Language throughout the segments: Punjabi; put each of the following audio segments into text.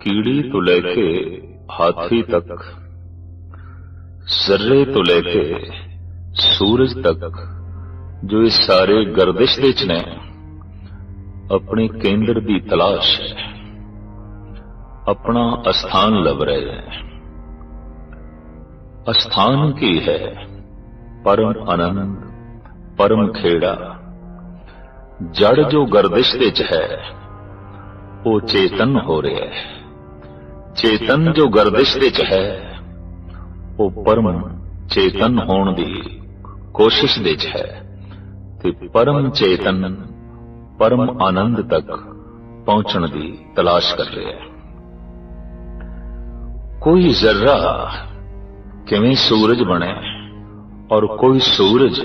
ਕੀੜੀ ਤੋਂ ਲੈ ਕੇ ਹਾਥੀ ਤੱਕ, ਜ਼ਰਰੇ ਤੋਂ ਲੈ ਕੇ ਸੂਰਜ ਤੱਕ, ਜੋ ਇਹ ਸਾਰੇ ਗਰਦਿਸ਼ ਦੇ ਚ ਨੇ, ਆਪਣੇ ਕੇਂਦਰ ਦੀ ਤਲਾਸ਼ ਹੈ। ਆਪਣਾ ਅਸਥਾਨ ਲੱਭ ਰਹੇ ਹੈ ਅਸਥਾਨ ਕੀ ਹੈ? ਪਰਮ ਆਨੰਦ, ਪਰਮ ਖੇੜਾ। ਜੜ ਜੋ ਗਰਦਿਸ਼ ਦੇ ਚ ਹੈ, ਉਹ ਚੇਤਨ ਹੋ ਰਿਹਾ ਹੈ। ਚੇਤਨ ਜੋ ਗਰਦਿਸ਼ ਦੇ ਚ ਹੈ, ਉਹ ਪਰਮ ਚੇਤਨ ਹੋਣ ਦੀ ਕੋਸ਼ਿਸ਼ ਦੇ ਚ ਹੈ। ਤੇ ਪਰਮ ਚੇਤਨ ਪਰਮ ਆਨੰਦ ਤੱਕ ਪਹੁੰਚਣ ਦੀ ਤਲਾਸ਼ ਕਰ ਰਿਹਾ ਹੈ। ਕੋਈ ਜ਼ਰਰਾ ਕਿਵੇਂ ਸੂਰਜ ਬਣੇ ਔਰ ਕੋਈ ਸੂਰਜ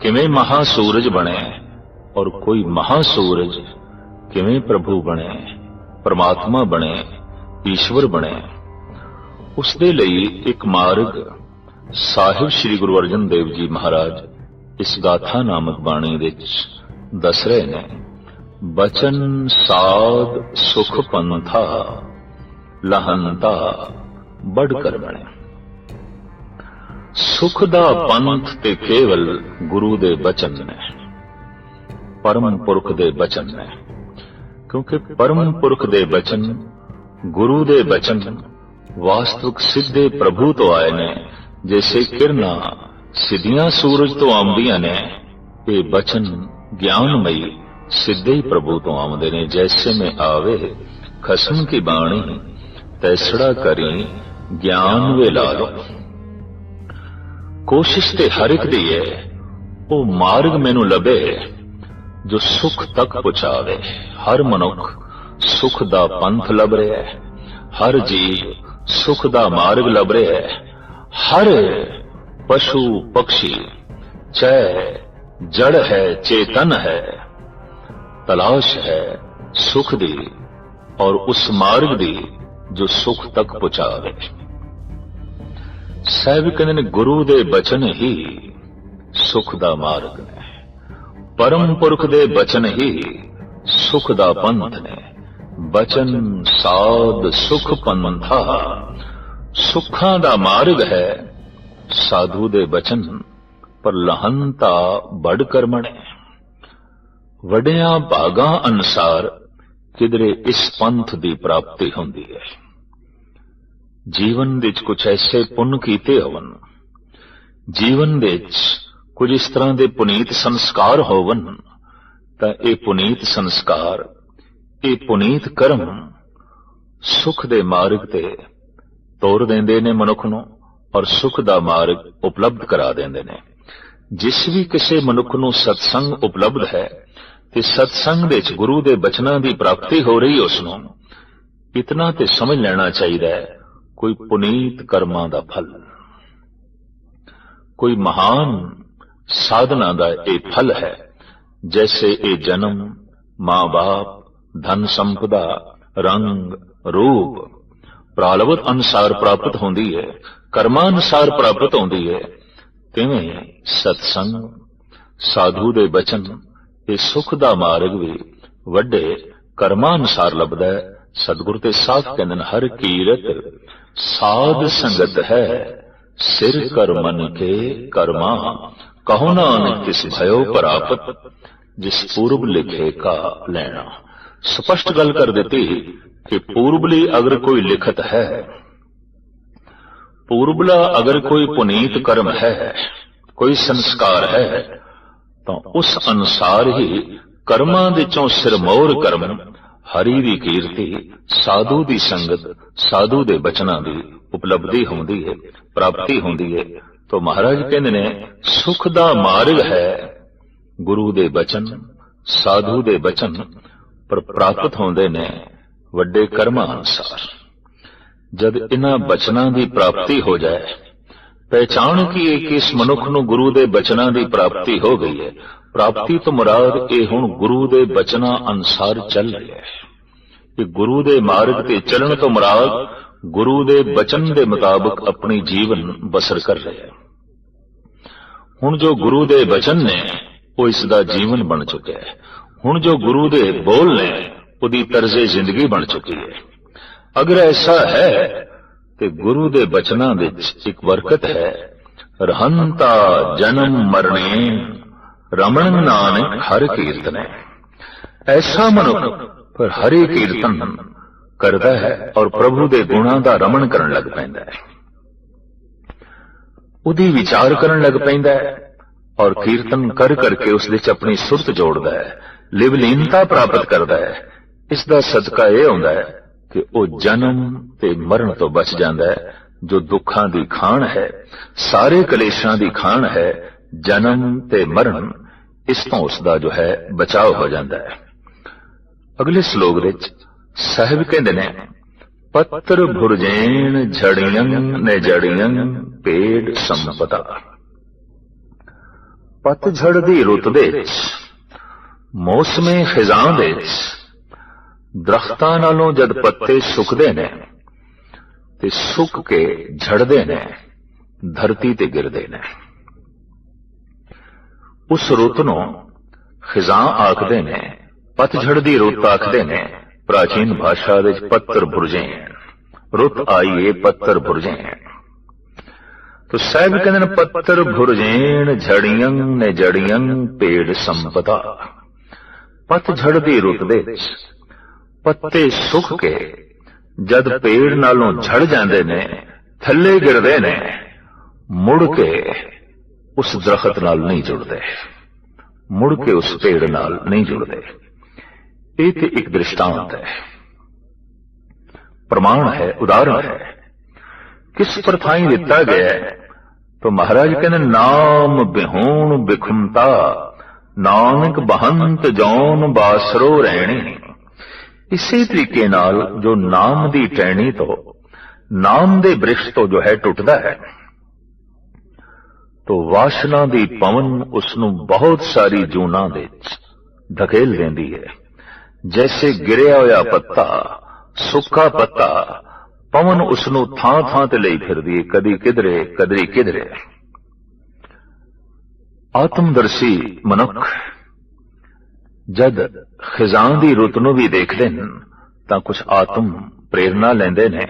ਕਿਵੇਂ ਮਹਾ ਸੂਰਜ ਬਣੇ ਔਰ ਕੋਈ ਮਹਾ ਸੂਰਜ ਕਿਵੇਂ ਪ੍ਰਭੂ ਬਣੇ, ਪਰਮਾਤਮਾ ਬਣੇ ਈਸ਼ਵਰ ਬਣੇ। ਉਸ ਦੇ ਲਈ ਇੱਕ ਮਾਰਗ ਸਾਹਿਬ ਸ੍ਰੀ ਗੁਰੂ ਅਰਜਨ ਦੇਵ ਜੀ ਮਹਾਰਾਜ ਇਸ ਗਾਥਾ ਨਾਮਕ ਬਾਣੀ ਵਿੱਚ ਦੱਸ ਰਹੇ ਨੇ, ਬਚਨ ਸਾਧ ਸੁਖ ਪੰਥਾ, ਲਹੰਤਾ ਬੜ ਕਰ ਬਣੇ। ਸੁਖ ਦਾ ਪੰਥ ਤੇ ਕੇਵਲ ਗੁਰੂ ਦੇ ਬਚਨ ਨੇ, ਪਰਮ ਪੁਰਖ ਦੇ ਬਚਨ ਨੇ, ਕਿਉਂਕਿ ਪਰਮ ਪੁਰਖ ਦੇ ਬਚਨ ਗੁਰੂ ਦੇ ਬਚਨ ਵਾਸਤਵਿਕ ਸਿੱਧੇ ਪ੍ਰਭੂ ਤੋਂ ਆਏ ਨੇ, ਜੈਸੇ ਕਿਰਨਾਂ ਸਿੱਧੀਆਂ ਸੂਰਜ ਤੋਂ ਆਉਂਦੀਆਂ ਨੇ, ਇਹ ਬਚਨ ਗਿਆਨਮਈ ਸਿੱਧੇ ਹੀ ਪ੍ਰਭੂ ਤੋਂ ਆਉਂਦੇ ਨੇ, ਜੈਸੇ ਮੈਂ ਆਵੇ, ਖਸਮ ਕੀ ਬਾਣੀ, ਤੈਸੜਾ ਕਰੀ, ਗਿਆਨ ਵੇ ਲਾ ਲੋ ਕੋਸ਼ਿਸ਼ ਤੇ ਹਰ ਇੱਕ ਦੀ ਹੈ ਉਹ ਮਾਰਗ ਮੈਨੂੰ ਲੱਭੇ, ਜੋ ਸੁਖ ਤੱਕ ਪਹੁੰਚਾਵੇ ਹਰ ਮਨੁੱਖ ਸੁਖ ਦਾ ਪੰਥ ਲੱਭ ਰਿਹਾ ਹੈ। ਹਰ ਜੀਵ ਸੁਖ ਦਾ ਮਾਰਗ ਲੱਭ ਰਿਹਾ ਹੈ। ਹਰ ਪਸ਼ੂ ਪਕਸ਼ੀ ਚੈ ਜੜ ਹੈ, ਚੇਤਨ ਹੈ। ਤਲਾਸ਼ ਹੈ ਸੁਖ ਦੀ ਔਰ ਉਸ ਮਾਰਗ ਦੀ ਜੋ ਸੁਖ ਤੱਕ ਪਹੁੰਚਾਵੇ। ਸਾਹਿਬ ਕਹਿੰਦੇ ਨੇ ਗੁਰੂ ਦੇ ਬਚਨ ਹੀ ਸੁਖ ਦਾ ਮਾਰਗ ਨੇ। ਪਰਮ ਪੁਰਖ ਦੇ ਬਚਨ ਹੀ ਸੁਖ ਦਾ ਪੰਥ ਨੇ। ਬਚਨ ਸਾਧ ਸੁਖ ਪੰਥਾ। ਸੁੱਖਾਂ ਦਾ ਮਾਰਗ ਹੈ ਸਾਧੂ ਦੇ ਬਚਨ, ਪਰ ਲਹੰਤਾ ਬੜ ਕਰਮਣੇ। ਵਡਿਆਂ ਭਾਗਾਂ ਅਨਸਾਰ ਕਿਦਰੇ ਇਸ ਪੰਥ ਦੀ ਪ੍ਰਾਪਤੀ ਹੁੰਦੀ ਹੈ। ਜੀਵਨ ਵਿੱਚ ਕੁਝ ਐਸੇ ਪੁੰਨ ਕੀਤੇ ਹੋਵਨ, ਜੀਵਨ ਵਿੱਚ ਕੁਝ ਇਸ ਤਰ੍ਹਾਂ ਦੇ ਪੁਨੀਤ ਸੰਸਕਾਰ ਹੋਵਨ, ਤਾਂ ਇਹ ਪੁਨੀਤ ਸੰਸਕਾਰ ਇਹ ਪੁਨੀਤ ਕਰਮ ਸੁਖ ਦੇ ਮਾਰਗ ਤੇ ਤੋਰ ਦਿੰਦੇ ਨੇ ਮਨੁੱਖ ਨੂੰ ਔਰ ਸੁਖ ਦਾ ਮਾਰਗ ਉਪਲਬਧ ਕਰਾ ਦਿੰਦੇ ਨੇ। ਜਿਸ ਵੀ ਕਿਸੇ ਮਨੁੱਖ ਨੂੰ ਸਤਸੰਗ ਉਪਲਬਧ ਹੈ, ਤੇ ਸਤਸੰਗ ਵਿੱਚ ਗੁਰੂ ਦੇ ਬਚਨਾਂ ਦੀ ਪ੍ਰਾਪਤੀ ਹੋ ਰਹੀ ਉਸ ਨੂੰ, ਇਤਨਾ ਤੇ ਸਮਝ ਲੈਣਾ ਚਾਹੀਦਾ ਹੈ, ਕੋਈ ਪੁਨੀਤ ਕਰਮਾਂ ਦਾ ਫਲ। ਕੋਈ ਮਹਾਨ ਸਾਧਨਾ ਦਾ ਇਹ ਫਲ ਹੈ, ਜੈਸੇ ਇਹ ਜਨਮ ਮਾਂ-ਬਾਪ ਧਨ ਸੰਪਦਾ, ਰੰਗ, ਰੂਪ ਪ੍ਰਾਲਵਤ ਅਨਸਾਰ ਪ੍ਰਾਪਤ ਹੁੰਦੀ ਹੈ ਕਰਮਾਂ ਅਨਸਾਰ ਪ੍ਰਾਪਤ ਹੁੰਦੀ ਹੈ ਤਿਵੇਂ ਸਤਸੰਗ, ਸਾਧੂ ਦੇ ਬਚਨ, ਇਹ ਸੁਖ ਦਾ ਮਾਰਗ ਵੀ ਵੱਡੇ ਕਰਮਾਂ ਅਨਸਾਰ ਲੱਭਦਾ ਹੈ ਸਤਿਗੁਰ ਤੇ ਸਾਫ਼ ਕਹਿੰਦੇ ਨੇ, ਹਰ ਕੀਰਤ ਸਾਧ ਸੰਗਤ ਹੈ, ਸਿਰ ਕਰ ਮਨ ਕੇ ਕਰਮਾ, ਕਹੋ ਨਾ ਕਿਸ ਭਇਓ ਪ੍ਰਾਪਤ, ਜਿਸ ਪੂਰਬ ਲਿਖੇ ਕਾ ਲੈਣਾ। ਸਪਸ਼ਟ ਗੱਲ ਕਰ ਦਿੱਤੀ ਕਿ ਪੂਰਬਲੀ ਅਗਰ ਕੋਈ ਲਿਖਤ ਹੈ। ਪੂਰਬਲਾ ਅਗਰ ਕੋਈ ਪੁਨੀਤ ਕਰਮ ਹੈ, ਕੋਈ ਸੰਸਕਾਰ ਹੈ, ਤਾਂ ਉਸ ਅਨੁਸਾਰ ਹੀ ਕਰਮਾਂ ਵਿੱਚੋਂ ਸਿਰਮੌਰ ਕਰਮ, ਹਰੀ ਦੀ ਕੀਰਤੀ, ਸਾਧੂ ਦੀ ਸੰਗਤ, ਸਾਧੂ ਦੇ ਬਚਨਾਂ ਦੀ ਉਪਲਬਧੀ ਹੁੰਦੀ ਹੈ, ਪ੍ਰਾਪਤੀ ਹੁੰਦੀ ਹੈ। ਤਾਂ ਮਹਾਰਾਜ ਕਹਿੰਦੇ ਨੇ, ਸੁਖ ਦਾ ਮਾਰਗ ਹੈ ਗੁਰੂ ਦੇ ਬਚਨ, ਸਾਧੂ ਦੇ ਬਚਨ ਪਰ ਪ੍ਰਾਪਤ ਹੁੰਦੇ ਨੇ ਵੱਡੇ ਕਰਮਾਂ ਅਨੁਸਾਰ ਜਦ ਇਹਨਾਂ ਬਚਨਾਂ ਦੀ ਪ੍ਰਾਪਤੀ ਹੋ ਜਾਏ, ਪਹਿਚਾਣ ਕੀ ਕਿ ਇਸ ਮਨੁੱਖ ਨੂੰ ਗੁਰੂ ਦੇ ਬਚਨਾਂ ਦੀ ਪ੍ਰਾਪਤੀ ਹੋ ਗਈ ਹੈ, ਪ੍ਰਾਪਤੀ ਤੋਂ ਮੁਰਾਦ ਇਹ ਹੁਣ ਗੁਰੂ ਦੇ ਬਚਨਾਂ ਅਨਸਾਰ ਚੱਲ ਰਿਹਾ ਹੈ। ਕਿ ਗੁਰੂ ਦੇ ਮਾਰਗ ਤੇ ਚੱਲਣ ਤੋਂ ਮੁਰਾਦ ਗੁਰੂ ਦੇ ਬਚਨ ਦੇ ਮੁਤਾਬਕ ਆਪਣੀ ਜੀਵਨ ਬਸਰ ਕਰ ਰਿਹਾ ਹੈ। ਹੁਣ ਜੋ ਗੁਰੂ ਦੇ ਬਚਨ ਨੇ, ਉਹ ਇਸ ਦਾ ਜੀਵਨ ਬਣ ਚੁੱਕਿਆ ਹੈ। ਹੁਣ ਜੋ ਗੁਰੂ ਦੇ ਬੋਲ ਨੇ, ਉਹਦੀ ਤਰਜ਼ੇ ਜ਼ਿੰਦਗੀ ਬਣ ਚੁੱਕੀ ਹੈ। ਅਗਰ ਐਸਾ ਹੈ ਤੇ ਗੁਰੂ ਦੇ ਬਚਨਾਂ ਵਿੱਚ ਇੱਕ ਬਰਕਤ ਹੈ, ਰਹੰਤਾ ਜਨਮ ਮਰਣੇ, ਰਮਣ ਨਾਨਕ ਹਰ ਕੀਰਤਨੈ। ਐਸਾ ਮਨੁੱਖ ਪਰ ਹਰੇ ਕੀਰਤਨ ਕਰਦਾ ਹੈ ਔਰ ਪ੍ਰਭੂ ਦੇ ਗੁਣਾਂ ਦਾ ਰਮਣ ਕਰਨ ਲੱਗ ਪੈਂਦਾ ਹੈ। ਉਹਦੀ ਵਿਚਾਰ ਕਰਨ ਲੱਗ ਪੈਂਦਾ ਹੈ ਔਰ ਕੀਰਤਨ ਕਰ ਕਰਕੇ ਉਸ ਵਿੱਚ ਆਪਣੀ ਸੁਰਤ ਜੋੜਦਾ ਹੈ। ਲਿਵਲੀਨਤਾ ਪ੍ਰਾਪਤ ਕਰਦਾ ਹੈ। ਇਸ ਦਾ ਸਦਕਾ ਇਹ ਹੁੰਦਾ ਹੈ ਕਿ ਉਹ ਜਨਮ ਤੇ ਮਰਨ ਤੋਂ ਬਚ ਜਾਂਦਾ ਹੈ, ਜੋ ਦੁੱਖਾਂ ਦੀ ਖਾਣ ਹੈ, ਸਾਰੇ ਕਲੇਸ਼ਾਂ ਦੀ ਖਾਣ ਹੈ, ਜਨਮ ਤੇ ਮਰਨ, ਇਸ ਤੋਂ ਉਸ ਦਾ ਜੋ ਹੈ, ਬਚਾਅ ਹੋ ਜਾਂਦਾ ਹੈ। ਅਗਲੇ ਸ਼ਲੋਕ ਵਿੱਚ ਸਾਹਿਬ ਕਹਿੰਦੇ ਨੇ, ਪੱਤਰ ਭੁਰਜੇਣ ਝੜੀਆਂ ਨੇ ਜੜੀਆਂ ਪੇੜ ਸੰਪਤਾ। ਪਤਝੜ ਦੀ ਰੁੱਤ ਦੇ ਵਿੱਚ ਮੌਸਮੇ ਖਿਜ਼ਾਂ ਦੇ ਦਰਖਤਾਂ ਨਾਲੋਂ ਜਦ ਪੱਤੇ ਸੁੱਕਦੇ ਨੇ ਤੇ ਸੁੱਕ ਕੇ ਝੜਦੇ ਨੇ, ਧਰਤੀ ਤੇ ਗਿਰਦੇ ਨੇ। ਉਸ ਰੁੱਤ ਨੂੰ ਖਿਜ਼ਾਂ ਆਖਦੇ ਨੇ, ਪਤਝੜ ਦੀ ਰੁੱਤ ਆਖਦੇ ਨੇ, ਪ੍ਰਾਚੀਨ ਭਾਸ਼ਾ ਵਿੱਚ ਪੱਤਰ ਬੁਰਜੇ ਰੁੱਤ ਆਈਏ ਪੱਤਰ ਬੁਰਜੇ ਤੋ ਸਾਹਿਬ ਕਹਿੰਦੇ ਨੇ, ਪੱਤਰ ਬੁਰਜੇਣ, ਝੜੀਆਂ ਨੇ ਜੜੀਆਂ ਪੇੜ ਸੰਪਦਾ। ਪਤਝੜ ਦੀ ਰੁੱਤ ਦੇ ਵਿੱਚ, ਪੱਤੇ ਸੁੱਕ ਕੇ ਜਦ ਪੇੜ ਨਾਲੋਂ ਝੜ ਜਾਂਦੇ ਨੇ, ਥੱਲੇ ਗਿਰਦੇ ਨੇ, ਮੁੜ ਕੇ ਉਸ ਦਰਖਤ ਨਾਲ ਨਹੀਂ ਜੁੜਦੇ, ਮੁੜ ਕੇ ਉਸ ਪੇੜ ਨਾਲ ਨਹੀਂ ਜੁੜਦੇ। ਇਹ ਤੇ ਇੱਕ ਦ੍ਰਿਸ਼ਟਾਂਤ ਹੈ। ਪ੍ਰਮਾਣ ਹੈ, ਉਦਾਹਰਣ ਹੈ। ਕਿਸ ਪ੍ਰਥਾਈ ਦਿੱਤਾ ਗਿਆ ਹੈ? ਤਾਂ ਮਹਾਰਾਜ ਕਹਿੰਦੇ, ਨਾਮ ਬਿਹੂਣ ਬਿਖੁੰਤਾ। ਨਾਨਕ ਬਹੰਤ ਜੌਨ ਬਾਸਰੋ ਰਹਿਣੀ ਇਸੇ ਤਰੀਕੇ ਨਾਲ ਜੋ ਨਾਮ ਦੀ ਟਹਿਣੀ ਤੋਂ, ਨਾਮ ਦੇ ਬ੍ਰਿਸ਼ ਤੋਂ ਜੋ ਹੈ ਟੁੱਟਦਾ ਹੈ, ਤੋ ਵਾਸ਼ਨਾ ਦੀ ਪਵਨ ਉਸ ਨੂੰ ਬਹੁਤ ਸਾਰੀ ਜੂਨਾਂ ਦੇ ਵਿੱਚ ਧਕੇਲ ਲੈਂਦੀ ਹੈ। ਜੈਸੇ ਗਿਰਿਆ ਹੋਇਆ ਪੱਤਾ, ਸੁੱਕਾ ਪੱਤਾ, ਪਵਨ ਉਸ ਨੂੰ ਥਾਂ ਥਾਂ ਤੇ ਲਈ ਫਿਰਦੀ ਹੈ, ਕਦੀ ਕਿਧਰੇ ਕਦੀ ਕਿਧਰੇ। ਆਤਮਦਰਸ਼ੀ ਮਨੁੱਖ। ਜਦ ਖਿਜ਼ਾਂ ਦੀ ਰੁੱਤ ਨੂੰ ਵੀ ਦੇਖਦੇ ਨੇ, ਤਾਂ ਕੁਝ ਆਤਮ ਪ੍ਰੇਰਣਾ ਲੈਂਦੇ ਨੇ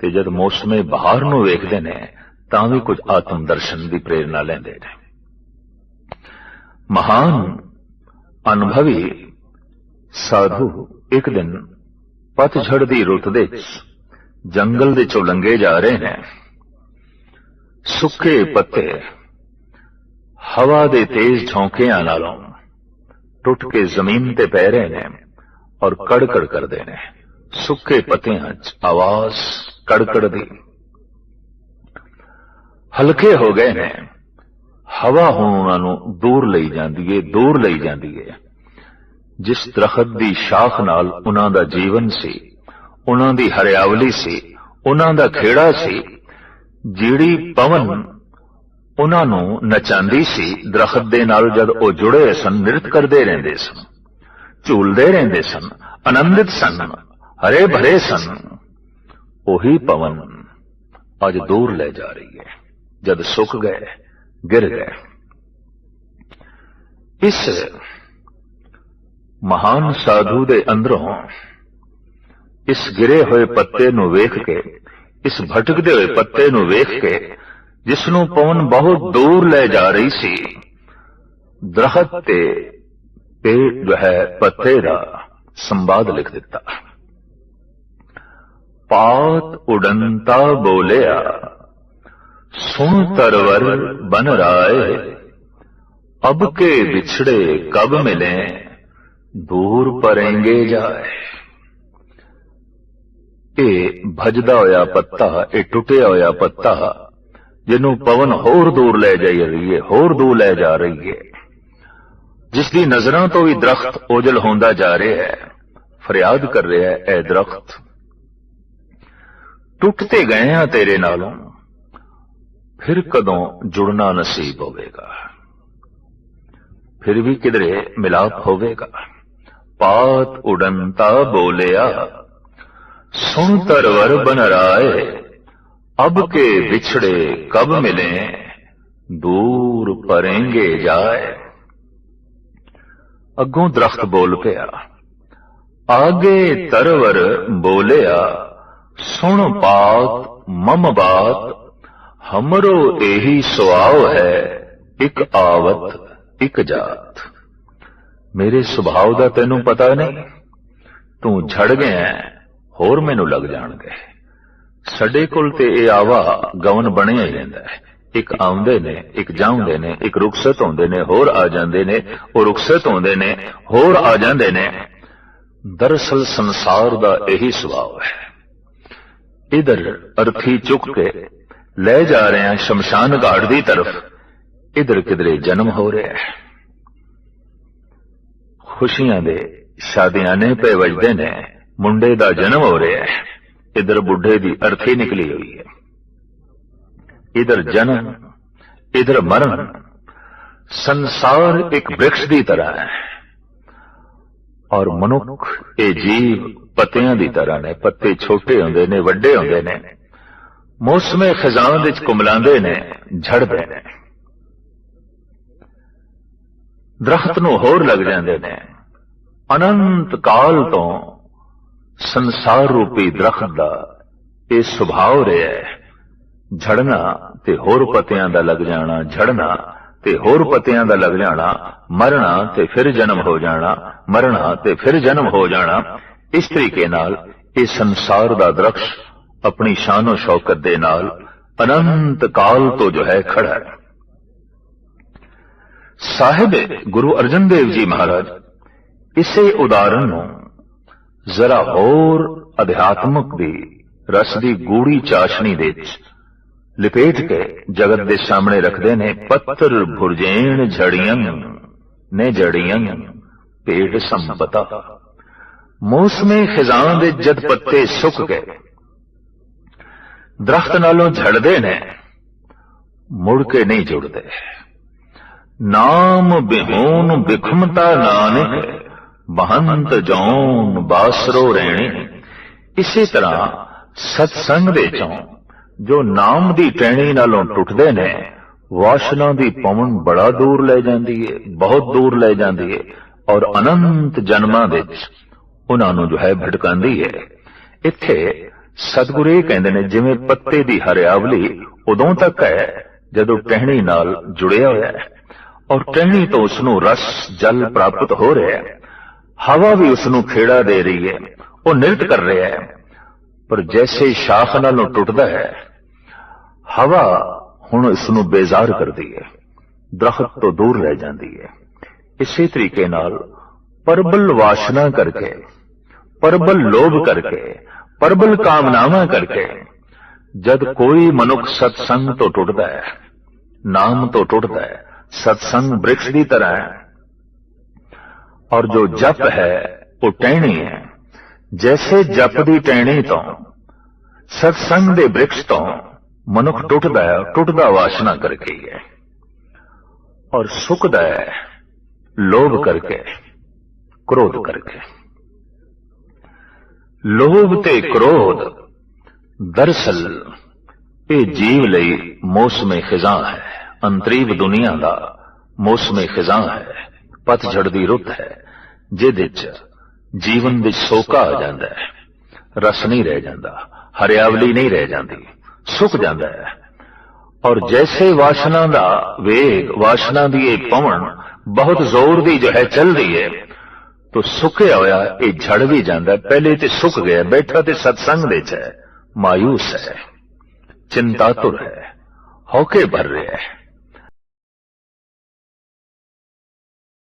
ਤੇ ਜਦ ਮੌਸਮੇ ਬਹਾਰ ਨੂੰ ਵੇਖਦੇ ਨੇ, ਤਾਂ ਵੀ ਕੁਝ ਆਤਮ ਦਰਸ਼ਨ ਦੀ ਪ੍ਰੇਰਣਾ ਲੈਂਦੇ ਨੇ। ਮਹਾਨ ਅਨੁਭਵੀ ਸਾਧੂ ਇੱਕ ਦਿਨ ਪਤਝੜ ਦੀ ਰੁੱਤ ਦੇ ਜੰਗਲ ਦੇ ਚੋਂ ਲੰਗੇ ਜਾ ਰਹੇ ਨੇ। ਸੁੱਕੇ ਪੱਤੇ ਹਵਾ ਦੇ ਤੇਜ਼ ਝੋਂਕਿਆਂ ਨਾਲੋਂ ਟੁੱਟ ਕੇ ਜ਼ਮੀਨ ਤੇ ਪੈ ਰਹੇ ਨੇ ਔਰ ਕੜਕੜ ਕਰਦੇ ਨੇ। ਸੁੱਕੇ ਪੱਤਿਆਂ 'ਚ ਆਵਾਜ਼ ਕੜਕੜ ਦੀ ਹਲਕੇ ਹੋ ਗਏ ਨੇ। ਹਵਾ ਹੁਣ ਉਹਨਾਂ ਨੂੰ ਦੂਰ ਲਈ ਜਾਂਦੀ ਏ, ਦੂਰ ਲਈ ਜਾਂਦੀ ਏ। ਜਿਸ ਦਰਖਤ ਦੀ ਸ਼ਾਖ ਨਾਲ ਉਹਨਾਂ ਦਾ ਜੀਵਨ ਸੀ, ਉਹਨਾਂ ਦੀ ਹਰਿਆਵਲੀ ਸੀ, ਉਹਨਾਂ ਦਾ ਖੇੜਾ ਸੀ, ਜਿਹੜੀ ਪਵਨ ਉਹਨਾਂ ਨੂੰ ਨਚਾਉਂਦੀ ਸੀ, ਦਰਖਤ ਦੇ ਨਾਲ ਜਦ ਉਹ ਜੁੜੇ ਸਨ, ਨਿਰਤ ਕਰਦੇ ਰਹਿੰਦੇ ਸਨ, ਝੂਲਦੇ ਰਹਿੰਦੇ ਸਨ, ਆਨੰਦਿਤ ਸਨ ਹਰੇ ਭਰੇ ਸਨ। ਉਹੀ ਪਵਨ ਅੱਜ ਦੂਰ ਲੈ ਜਾ ਰਹੀ ਹੈ, ਜਦ ਸੁੱਕ ਗਏ, ਗਿਰ ਗਏ। ਇਸ ਮਹਾਨ ਸਾਧੂ ਦੇ ਅੰਦਰੋਂ ਇਸ ਗਿਰੇ ਹੋਏ ਪੱਤੇ ਨੂੰ ਵੇਖ ਕੇ, ਇਸ ਭਟਕਦੇ ਹੋਏ ਪੱਤੇ ਨੂੰ ਵੇਖ ਕੇ ਜਿਸ ਨੂੰ ਪਵਨ ਬਹੁਤ ਦੂਰ ਲੈ ਜਾ ਰਹੀ ਸੀ ਦਰਖਤ ਤੇ ਪੇੜ ਜੋ ਹੈ ਪੱਤੇ ਦਾ ਸੰਵਾਦ ਲਿਖ ਦਿੱਤਾ ਪਾਤ ਉਡੰਤਾ ਬੋਲਿਆ ਸੁਣ ਤਰਵਰ ਬਨ ਰਾਏ ਅਬ ਕੇ ਵਿਛੜੇ ਕਬ ਮਿਲੇ ਦੂਰ ਪਰੇਂਗੇ ਜਾਏ ਇਹ ਭਜਦਾ ਹੋਇਆ ਪੱਤਾ ਇਹ ਟੁੱਟਿਆ ਹੋਇਆ ਪੱਤਾ ਜਿਹਨੂੰ ਪਵਨ ਹੋਰ ਦੂਰ ਲੈ ਜਾਈ ਰਹੀ ਹੈ ਹੋਰ ਦੂਰ ਲੈ ਜਾ ਰਹੀ ਹੈ ਜਿਸ ਦੀ ਨਜ਼ਰਾਂ ਤੋਂ ਵੀ ਦਰਖਤ ਓਜਲ ਹੁੰਦਾ ਜਾ ਰਿਹਾ ਹੈ, ਫਰਿਆਦ ਕਰ ਰਿਹਾ ਹੈ, ਐ ਦਰਖਤ ਟੁੱਟਤੇ ਗਏ ਆ ਤੇਰੇ ਨਾਲੋਂ? ਫਿਰ ਕਦੋਂ ਜੁੜਨਾ ਨਸੀਬ ਹੋਵੇਗਾ? ਫਿਰ ਵੀ ਕਿਧਰੇ ਮਿਲਾਪ ਹੋਵੇਗਾ? ਪਾਤ ਉਡੰਤਾ ਬੋਲਿਆ, ਸੁਣ ਤਰਵਰ ਬਨ ਰਾਏ ਅਬ ਕੇ ਵਿਛੜੇ ਕਬ ਮਿਲੇ ਦੂਰ ਪਰੇਂਗੇ ਜਾਏ ਅੱਗੋਂ ਦਰਖਤ ਬੋਲ ਪਿਆ ਆਗੇ ਤਰਵਰ ਬੋਲਿਆ ਸੁਣ ਬਾਤ ਮਮ ਬਾਤ ਹਮਰੋ ਇਹੀ ਸੁਆਵ ਹੈ ਇੱਕ ਆਵਤ ਇੱਕ ਜਾਤ ਮੇਰੇ ਸੁਭਾਅ ਦਾ ਤੈਨੂੰ ਪਤਾ ਨਹੀਂ ਤੂੰ ਛੜ ਗਿਆ ਹੋਰ ਮੈਨੂੰ ਲੱਗ ਜਾਣਗੇ ਸਾਡੇ ਕੋਲ ਤੇ ਇਹ ਆਵਾ ਗਵਨ ਬਣਿਆ ਹੀ ਰਹਿੰਦਾ ਹੈ। ਇੱਕ ਆਉਂਦੇ ਨੇ, ਇੱਕ ਜਾਂਦੇ ਨੇ, ਇੱਕ ਰੁਖਸਤ ਹੁੰਦੇ ਨੇ, ਹੋਰ ਆ ਜਾਂਦੇ ਨੇ, ਉਹ ਰੁਖਸਤ ਹੁੰਦੇ ਨੇ, ਹੋਰ ਆ ਜਾਂਦੇ ਨੇ। ਦਰਅਸਲ ਸੰਸਾਰ ਦਾ ਇਹੀ ਸੁਭਾਅ ਹੈ। ਇਧਰ ਅਰਥੀ ਚੁੱਕ ਕੇ ਲੈ ਜਾ ਰਹੇ ਹਾਂ ਸ਼ਮਸ਼ਾਨ ਘਾਟ ਦੀ ਤਰਫ। ਇਧਰ ਕਿਧਰੇ ਜਨਮ ਹੋ ਰਿਹਾ ਹੈ। ਖੁਸ਼ੀਆਂ ਦੇ ਸ਼ਾਦੀਆਂ ਨੇ ਪੇ ਵਜਦੇ ਨੇ, ਮੁੰਡੇ ਦਾ ਜਨਮ ਹੋ ਰਿਹਾ ਹੈ। ਇਧਰ ਬੁੱਢੇ ਦੀ ਅਰਥੀ ਨਿਕਲੀ ਹੋਈ ਹੈ। ਇਧਰ ਜਨਮ, ਇਧਰ ਮਰਨ। ਸੰਸਾਰ ਇੱਕ ਬ੍ਰਿਕਸ਼ ਦੀ ਤਰ੍ਹਾਂ ਹੈ। ਔਰ ਮਨੁੱਖ, ਇਹ ਜੀਵ ਪੱਤਿਆਂ ਦੀ ਤਰ੍ਹਾਂ ਨੇ, ਪੱਤੇ ਛੋਟੇ ਹੁੰਦੇ ਨੇ, ਵੱਡੇ ਹੁੰਦੇ ਨੇ। ਮੌਸਮੇ ਖਜ਼ਾਨ ਵਿੱਚ ਕੁਮਲਾਉਂਦੇ ਨੇ, ਝੜਦੇ ਨੇ। ਦਰਖਤ ਨੂੰ ਹੋਰ ਲੱਗ ਜਾਂਦੇ ਨੇ। ਅਨੰਤ ਕਾਲ ਤੋਂ ਸੰਸਾਰ ਰੂਪੀ ਦਰਖਤ ਦਾ ਇਹ ਸੁਭਾਅ ਰਿਹਾ ਝੜਨਾ ਤੇ ਹੋਰ ਪੱਤਿਆਂ ਦਾ ਲੱਗ ਜਾਣਾ, ਝੜਨਾ ਤੇ ਹੋਰ ਪਤਿਆਂ ਦਾ ਲੱਗ ਜਾਣਾ, ਮਰਨਾ ਤੇ ਫਿਰ ਜਨਮ ਹੋ ਜਾਣਾ, ਮਰਨਾ ਤੇ ਫਿਰ ਜਨਮ ਹੋ ਜਾਣਾ। ਇਸ ਤਰੀਕੇ ਨਾਲ ਇਹ ਸੰਸਾਰ ਦਾ ਦਰਖਸ਼ ਆਪਣੀ ਸ਼ਾਨੋ ਸ਼ੌਕਤ ਦੇ ਨਾਲ ਅਨੰਤ ਕਾਲ ਤੋਂ ਜੋ ਹੈ ਖੜਾ ਹੈ। ਸਾਹਿਬ ਗੁਰੂ ਅਰਜਨ ਦੇਵ ਜੀ ਮਹਾਰਾਜ, ਇਸੇ ਉਦਾਹਰਨ ਨੂੰ ਜ਼ਰਾ ਹੋਰ ਅਧਿਆਤਮਕ ਦੀ ਰਸ ਦੀ ਗੂੜੀ ਚਾਸ਼ਨੀ ਦੇ ਵਿੱਚ ਲਿਪੇਟ ਕੇ ਜਗਤ ਦੇ ਸਾਹਮਣੇ ਰੱਖਦੇ ਨੇ ਪੱਤਰ ਭੁਰਜੇਣ ਝੜੀਆਂ ਨੇ ਜੜੀਆਂ ਪੇਟ ਸੰਪਤਾ। ਮੌਸਮੇ ਖਿਜ਼ਾਂ ਦੇ ਜਦ ਪੱਤੇ ਸੁੱਕ ਗਏ ਦਰਖਤ ਨਾਲੋਂ ਝੜਦੇ ਨੇ, ਮੁੜ ਕੇ ਨਹੀਂ ਜੁੜਦੇ। ਨਾਮ ਬਿਹੂਨ ਬਿਖਮਤਾ ਨਾਨਕ ਬਹੰਤ ਜੌਨ ਬਾਸਰੋ ਰਹਿਣੇ ਇਸੇ ਤਰ੍ਹਾਂ ਸਤਸੰਗ ਦੇ ਚੋਂ ਜੋ ਨਾਮ ਦੀ ਟਹਿਣੀ ਨਾਲੋਂ ਟੁੱਟਦੇ ਨੇ, ਵਾਸ਼ਨਾ ਦੀ ਪਵਨ ਬੜਾ ਦੂਰ ਲੈ ਜਾਂਦੀ ਏ, ਬਹੁਤ ਦੂਰ ਲੈ ਜਾਂਦੀ ਏ, ਔਰ ਅਨੰਤ ਜਨਮਾਂ ਵਿੱਚ ਉਹਨਾਂ ਨੂੰ ਜੋ ਹੈ ਭਟਕਾਉਂਦੀ ਏ। ਇੱਥੇ ਸਤਿਗੁਰੂ ਇਹ ਕਹਿੰਦੇ ਨੇ, ਜਿਵੇਂ ਪੱਤੇ ਦੀ ਹਰਿਆਵਲੀ ਉਦੋਂ ਤੱਕ ਹੈ ਜਦੋਂ ਟਹਿਣੀ ਨਾਲ ਜੁੜਿਆ ਹੋਇਆ ਹੈ, ਔਰ ਟਹਿਣੀ ਤੋਂ ਉਸ ਨੂੰ ਰਸ, ਜਲ ਪ੍ਰਾਪਤ ਹੋ ਰਿਹਾ ਹੈ। ਹਵਾ ਵੀ ਉਸ ਨੂੰ ਖੇੜਾ ਦੇ ਰਹੀ ਹੈ। ਉਹ ਨਿਰਤ ਕਰ ਰਿਹਾ ਹੈ। ਪਰ ਜੈਸੇ ਸ਼ਾਖ ਨਾਲੋਂ ਟੁੱਟਦਾ ਹੈ, ਹਵਾ ਹੁਣ ਇਸ ਨੂੰ ਬੇਜ਼ਾਰ ਕਰਦੀ ਹੈ। ਦਰਖਤ ਤੋਂ ਦੂਰ ਰਹਿ ਜਾਂਦੀ ਹੈ। ਇਸੇ ਤਰੀਕੇ ਨਾਲ ਪਰਬਲ ਵਾਸ਼ਨਾ ਕਰਕੇ, ਪਰਬਲ ਲੋਭ ਕਰਕੇ, ਪਰਬਲ ਕਾਮਨਾਵਾਂ ਕਰਕੇ, ਜਦ ਕੋਈ ਮਨੁੱਖ ਸਤਸੰਗ ਤੋਂ ਟੁੱਟਦਾ ਹੈ, ਨਾਮ ਤੋਂ ਟੁੱਟਦਾ ਹੈ, ਸਤਸੰਗ ਬ੍ਰਿਕਸ਼ ਦੀ ਤਰ੍ਹਾਂ ਹੈ। ਔਰ ਜੋ ਜਪ ਹੈ, ਉਹ ਟਹਿਣੀ ਹੈ। ਜੈਸੇ ਜਪ ਦੀ ਟਹਿਣੀ ਤੋਂ, ਸਤਸੰਗ ਦੇ ਬ੍ਰਿਕਸ਼ ਤੋਂ ਮਨੁੱਖ ਟੁੱਟਦਾ ਹੈ, ਟੁੱਟਦਾ ਵਾਸ਼ਨਾ ਕਰਕੇ ਹੈ ਔਰ ਸੁੱਕਦਾ ਹੈ, ਲੋਭ ਕਰਕੇ, ਕ੍ਰੋਧ ਕਰਕੇ। ਲੋਭ ਤੇ ਕ੍ਰੋਧ, ਦਰਸਲ ਇਹ ਜੀਵ ਲਈ ਮੌਸਮੇ ਖਿਜ਼ਾਂ ਹੈ, ਅੰਤਰੀਵ ਦੁਨੀਆ ਦਾ ਮੌਸਮੇ ਖਿਜ਼ਾਂ ਹੈ। ਪਤਝੜ ਦੀ ਰੁੱਤ ਹੈ, ਜਿਹਦੇ ਚ ਜੀਵਨ ਵਿੱਚ ਸੋਕਾ ਆ ਜਾਂਦਾ ਹੈ, ਰਸ ਨਹੀਂ ਰਹਿ ਜਾਂਦਾ, ਹਰਿਆਵਲੀ ਨਹੀਂ ਰਹਿ ਜਾਂਦੀ, ਸੁੱਕ ਜਾਂਦਾ ਹੈ। ਔਰ ਜੈਸੇ ਵਾਸ਼ਨਾ ਦਾ ਵੇਗ, ਵਾਸ਼ਨਾ ਦੀ ਇਹ ਪਵਨ ਬਹੁਤ ਜ਼ੋਰ ਦੀ ਜੋ ਹੈ ਚੱਲ ਰਹੀ ਹੈ ਤੋ ਸੁੱਕਿਆ ਹੋਇਆ ਇਹ ਝੜ ਵੀ ਜਾਂਦਾ, ਪਹਿਲੇ ਤੇ ਸੁੱਕ ਗਿਆ, ਬੈਠਾ ਤੇ ਸਤਸੰਗ ਵਿੱਚ ਹੈ ਮਾਇੂਸ ਹੈ, ਚਿੰਤਾਤੁਰ ਹੈ ਹੌਕੇ ਭਰ ਰਿਹਾ ਹੈ।